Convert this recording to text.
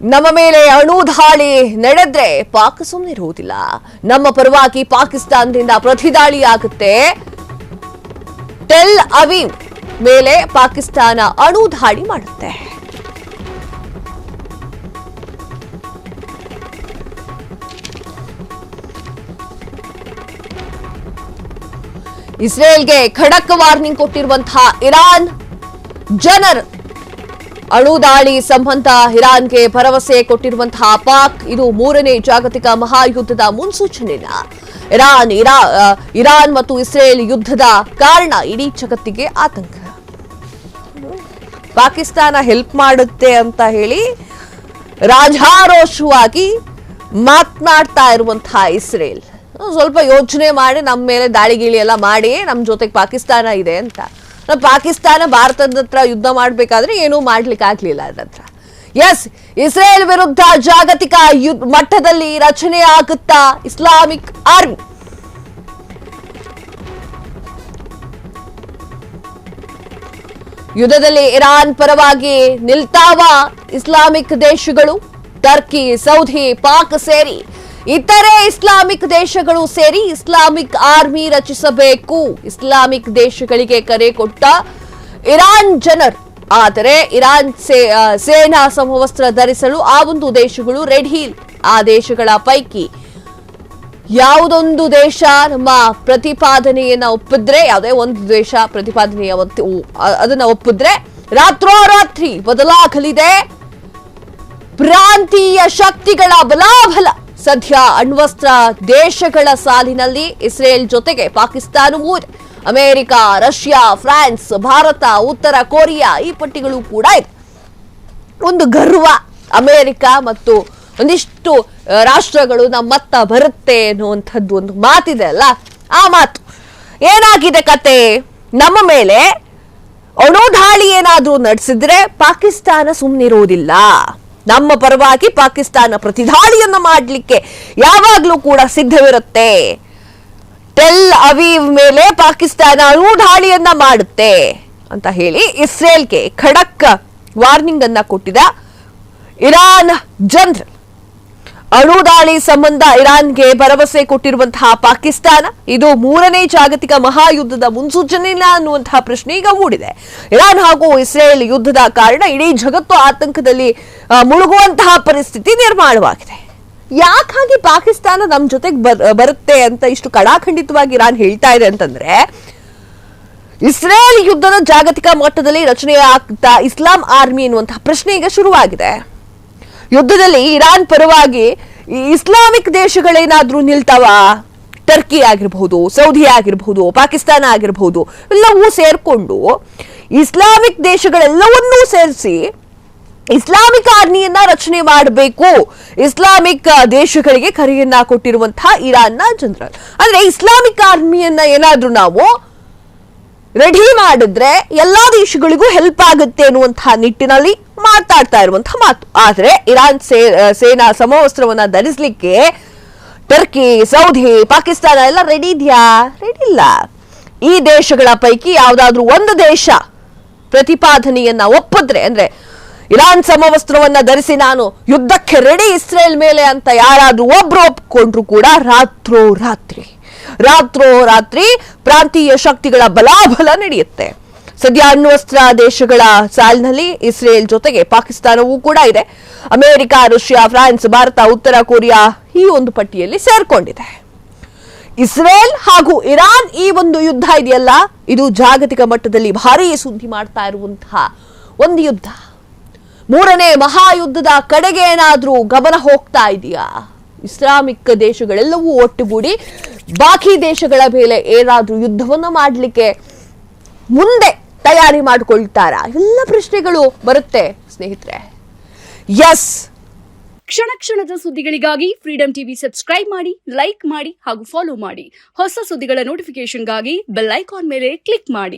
ನಮ್ಮ ಮೇಲೆ ಅಣು ದಾಳಿ ನಡೆದ್ರೆ ಪಾಕ್ ಸುಮ್ಮನಿರುವುದಿಲ್ಲ ನಮ್ಮ ಪರವಾಗಿ ಪಾಕಿಸ್ತಾನದಿಂದ ಪ್ರತಿದಾಳಿ ಆಗುತ್ತೆ ಟೆಲ್ ಅವೀವ್ ಮೇಲೆ ಪಾಕಿಸ್ತಾನ ಅಣು ದಾಳಿ ಮಾಡುತ್ತೆ. ಇಸ್ರೇಲ್ಗೆ ಖಡಕ್ ವಾರ್ನಿಂಗ್ ಕೊಟ್ಟಿರುವಂತಹ ಇರಾನ್ ಜನರ್ ಅಣು ದಾಳಿ ಸಂಬಂಧ ಇರಾನ್ಗೆ ಭರವಸೆ ಕೊಟ್ಟಿರುವಂತಹ ಪಾಕ್, ಇದು ಮೂರನೇ ಜಾಗತಿಕ ಮಹಾಯುದ್ಧದ ಮುನ್ಸೂಚನೆನಾ ಇರಾನ್, ಇರಾ ಇರಾನ್ ಮತ್ತು ಇಸ್ರೇಲ್ ಯುದ್ಧದ ಕಾರಣ ಇಡೀ ಜಗತ್ತಿಗೆ ಆತಂಕ. ಪಾಕಿಸ್ತಾನ ಹೆಲ್ಪ್ ಮಾಡುತ್ತೆ ಅಂತ ಹೇಳಿ ರಾಜಾರೋಷವಾಗಿ ಮಾತನಾಡ್ತಾ ಇರುವಂತಹ ಇಸ್ರೇಲ್. ಸ್ವಲ್ಪ ಯೋಚನೆ ಮಾಡಿ, ನಮ್ಮ ಮೇಲೆ ದಾಳಿ ಗೀಳಿ ಎಲ್ಲ ಮಾಡಿ, ನಮ್ಮ ಜೊತೆಗೆ ಪಾಕಿಸ್ತಾನ ಇದೆ ಅಂತ. ಪಾಕಿಸ್ತಾನ ಭಾರತದ ಹತ್ರ ಯುದ್ಧ ಮಾಡಬೇಕಾದ್ರೆ ಏನೂ ಮಾಡ್ಲಿಕ್ಕೆ ಆಗ್ಲಿಲ್ಲ ಅದ್ರ ಎಸ್ ಇಸ್ರೇಲ್ ವಿರುದ್ಧ ಜಾಗತಿಕ ಮಟ್ಟದಲ್ಲಿ ರಚನೆ ಆಗುತ್ತಾ? Islamic army. ಯುದ್ಧದಲ್ಲಿ ಇರಾನ್ ಪರವಾಗಿ ನಿಲ್ತಾವ ಇಸ್ಲಾಮಿಕ್ ದೇಶಗಳು, ಟರ್ಕಿ, ಸೌದಿ, ಪಾಕ್ ಸೇರಿ ಇತರೆ ಇಸ್ಲಾಮಿಕ್ ದೇಶಗಳು ಸೇರಿ ಇಸ್ಲಾಮಿಕ್ ಆರ್ಮಿ ರಚಿಸಬೇಕು. ಇಸ್ಲಾಮಿಕ್ ದೇಶಗಳಿಗೆ ಕರೆ ಕೊಟ್ಟ ಇರಾನ್ ಜನರ್. ಆದರೆ ಇರಾನ್ ಸೇನಾ ಸಮವಸ್ತ್ರ ಧರಿಸಲು ಆ ಒಂದು ದೇಶಗಳು ರೆಡ್ ಹೀಲ್. ಆ ದೇಶಗಳ ಪೈಕಿ ಯಾವುದೊಂದು ದೇಶ ನಮ್ಮ ಪ್ರತಿಪಾದನೆಯನ್ನ ಒಪ್ಪಿದ್ರೆ, ಯಾವುದೇ ಒಂದು ದೇಶ ಪ್ರತಿಪಾದನೆಯ ಅದನ್ನ ಒಪ್ಪಿದ್ರೆ ರಾತ್ರೋರಾತ್ರಿ ಬದಲಾಗಲಿದೆ. ಪ್ರಾಂತೀಯ ಶಕ್ತಿಗಳ ಬಲಾಬಲ. ಸದ್ಯ ಅಣ್ವಸ್ತ್ರ ದೇಶಗಳ ಸಾಲಿನಲ್ಲಿ ಇಸ್ರೇಲ್ ಜೊತೆಗೆ ಪಾಕಿಸ್ತಾನವೂ ಇದೆ ಅಮೆರಿಕ, ರಷ್ಯಾ, ಫ್ರಾನ್ಸ್, ಭಾರತ, ಉತ್ತರ ಕೊರಿಯಾ ಈ ಪಟ್ಟಿಗಳು ಕೂಡ ಇದೆ ಒಂದು ಗರ್ವ ಅಮೆರಿಕ ಮತ್ತು ಒಂದಿಷ್ಟು ರಾಷ್ಟ್ರಗಳು ನಮ್ಮತ್ತ ಬರುತ್ತೆ ಅನ್ನುವಂಥದ್ದು ಒಂದು ಮಾತಿದೆ ಅಲ್ಲ? ಆ ಮಾತು. ಏನಾಗಿದೆ ಕತೆ? ನಮ್ಮ ಮೇಲೆ ಅಣು ಏನಾದರೂ ಏನಾದ್ರೂ ನಡೆಸಿದ್ರೆ ಪಾಕಿಸ್ತಾನ ಸುಮ್ಮನಿರುವುದಿಲ್ಲ ನಮ್ಮ ಪರವಾಗಿ ಪಾಕಿಸ್ತಾನ ಪ್ರತಿದಾಳಿಯನ್ನ ಮಾಡಲಿಕ್ಕೆ ಯಾವಾಗಲೂ ಕೂಡ ಸಿದ್ಧವಿರುತ್ತೆ. ಟೆಲ್ ಅವೀವ್ ಮೇಲೆ ಪಾಕಿಸ್ತಾನ ದಾಳಿಯನ್ನ ಮಾಡುತ್ತೆ ಅಂತ ಹೇಳಿ ಇಸ್ರೇಲ್ಗೆ ಖಡಕ್ ವಾರ್ನಿಂಗ್ ಅನ್ನ ಕೊಟ್ಟಿದ ಇರಾನ್ ಜನರಲ್. ಅಣು ದಾಳಿ ಸಂಬಂಧ ಇರಾನ್ಗೆ ಭರವಸೆ ಕೊಟ್ಟಿರುವಂತಹ ಪಾಕಿಸ್ತಾನ, ಇದು ಮೂರನೇ ಜಾಗತಿಕ ಮಹಾಯುದ್ಧದ ಮುನ್ಸೂಚನೆ ಇಲ್ಲ ಅನ್ನುವಂತಹ ಪ್ರಶ್ನೆ ಈಗ ಮೂಡಿದೆ. ಇರಾನ್ ಹಾಗೂ ಇಸ್ರೇಲ್ ಯುದ್ಧದ ಕಾರಣ ಇಡೀ ಜಗತ್ತು ಆತಂಕದಲ್ಲಿ ಮುಳುಗುವಂತಹ ಪರಿಸ್ಥಿತಿ ನಿರ್ಮಾಣವಾಗಿದೆ. ಯಾಕಾಗಿ ಪಾಕಿಸ್ತಾನ ನಮ್ಮ ಜೊತೆಗೆ ಬರ್- ಬರುತ್ತೆ ಅಂತ ಇಷ್ಟು ಕಡಾಖಂಡಿತವಾಗಿ ಇರಾನ್ ಹೇಳ್ತಾ ಇದೆ ಅಂತಂದ್ರೆ, ಇಸ್ರೇಲ್ ಯುದ್ಧದ ಜಾಗತಿಕ ಮಟ್ಟದಲ್ಲಿ ರಚನೆ ಇಸ್ಲಾಂ ಆರ್ಮಿ ಎನ್ನುವಂತಹ ಪ್ರಶ್ನೆ ಈಗ ಶುರುವಾಗಿದೆ. ಯುದ್ಧದಲ್ಲಿ ಇರಾನ್ ಪರವಾಗಿ ಇಸ್ಲಾಮಿಕ್ ದೇಶಗಳೇನಾದ್ರೂ ನಿಲ್ತಾವ? ಟರ್ಕಿ ಆಗಿರಬಹುದು, ಸೌದಿ ಆಗಿರಬಹುದು, ಪಾಕಿಸ್ತಾನ ಆಗಿರಬಹುದು, ಎಲ್ಲವೂ ಸೇರ್ಕೊಂಡು ಇಸ್ಲಾಮಿಕ್ ದೇಶಗಳೆಲ್ಲವನ್ನೂ ಸೇರಿಸಿ ಇಸ್ಲಾಮಿಕ್ ಆರ್ಮಿಯನ್ನ ರಚನೆ ಮಾಡಬೇಕು. ಇಸ್ಲಾಮಿಕ್ ದೇಶಗಳಿಗೆ ಕರೆಯನ್ನ ಕೊಟ್ಟಿರುವಂತಹ ಇರಾನ್ನ ಜನರಲ್. ಅಂದ್ರೆ ಇಸ್ಲಾಮಿಕ್ ಆರ್ಮಿಯನ್ನ ಏನಾದ್ರೂ ನಾವು ರೆಡಿ ಮಾಡಿದ್ರೆ ಎಲ್ಲಾ ದೇಶಗಳಿಗೂ ಹೆಲ್ಪ್ ಆಗುತ್ತೆ ಅನ್ನುವಂತಹ ನಿಟ್ಟಿನಲ್ಲಿ ಮಾತಾಡ್ತಾ ಇರುವಂತಹ ಮಾತು. ಆದ್ರೆ ಇರಾನ್ ಸೇನಾ ಸಮವಸ್ತ್ರವನ್ನ ಧರಿಸಲಿಕ್ಕೆ ಟರ್ಕಿ, ಸೌದಿ, ಪಾಕಿಸ್ತಾನ ಎಲ್ಲ ರೆಡಿ ಇದೆಯಾ? ರೆಡಿ ಇಲ್ಲ. ಈ ದೇಶಗಳ ಪೈಕಿ ಯಾವ್ದಾದ್ರು ಒಂದು ದೇಶ ಪ್ರತಿಪಾದನೆಯನ್ನ ಒಪ್ಪಿದ್ರೆ, ಅಂದ್ರೆ ಇರಾನ್ ಸಮವಸ್ತ್ರವನ್ನ ಧರಿಸಿ ನಾನು ಯುದ್ಧಕ್ಕೆ ರೆಡಿ ಇಸ್ರೇಲ್ ಮೇಲೆ ಅಂತ ಯಾರಾದ್ರೂ ಒಬ್ರು ಒಪ್ಕೊಂಡ್ರು ಕೂಡ ರಾತ್ರೋ ರಾತ್ರಿ. ರಾತ್ರೋ ರಾತ್ರಿ ಪ್ರಾಂತೀಯ ಶಕ್ತಿಗಳ ಬಲಾಬಲ ನಡೆಯುತ್ತೆ. ಸದ್ಯ ಅಣ್ವಸ್ತ್ರ ದೇಶಗಳ ಸಾಲಿನಲ್ಲಿ ಇಸ್ರೇಲ್ ಜೊತೆಗೆ ಪಾಕಿಸ್ತಾನವೂ ಕೂಡ ಇದೆ. ಅಮೆರಿಕ, ರಷ್ಯಾ, ಫ್ರಾನ್ಸ್, ಭಾರತ, ಉತ್ತರ ಕೊರಿಯಾ ಈ ಒಂದು ಪಟ್ಟಿಯಲ್ಲಿ ಸೇರ್ಕೊಂಡಿದೆ. ಇಸ್ರೇಲ್ ಹಾಗೂ ಇರಾನ್ ಈ ಒಂದು ಯುದ್ಧ ಇದೆಯಲ್ಲ? ಇದು ಜಾಗತಿಕ ಮಟ್ಟದಲ್ಲಿ ಭಾರೀ ಸುದ್ದಿ ಮಾಡ್ತಾ ಇರುವಂತಹ ಒಂದು ಯುದ್ಧ. ಮೂರನೇ ಮಹಾಯುದ್ಧದ ಕಡೆಗೆ ಏನಾದರೂ ಗಮನ ಹೋಗ್ತಾ ಇದೆಯಾ? ಇಸ್ಲಾಮಿಕ್ ದೇಶಗಳೆಲ್ಲವೂ ಒಟ್ಟುಗೂಡಿ ಬಾಕಿ ದೇಶಗಳ ಮೇಲೆ ಏನಾದರೂ ಯುದ್ಧವನ್ನು ಮಾಡಲಿಕ್ಕೆ ಮುಂದೆ ತಯಾರಿ ಮಾಡಿಕೊಳ್ತಾರಾ? ಎಲ್ಲ ಪ್ರಶ್ನೆಗಳು ಬರುತ್ತೆ, ಸ್ನೇಹಿತರೆ. ಎಸ್ ಕ್ಷಣ ಕ್ಷಣದ ಸುದ್ದಿಗಳಿಗಾಗಿ ಫ್ರೀಡಂ ಟಿವಿ ಸಬ್ಸ್ಕ್ರೈಬ್ ಮಾಡಿ ಲೈಕ್ ಮಾಡಿ ಹಾಗೂ ಫಾಲೋ ಮಾಡಿ. ಹೊಸ ಸುದ್ದಿಗಳ ನೋಟಿಫಿಕೇಶನ್ಗಾಗಿ ಬೆಲ್ ಐಕಾನ್ ಮೇಲೆ ಕ್ಲಿಕ್ ಮಾಡಿ.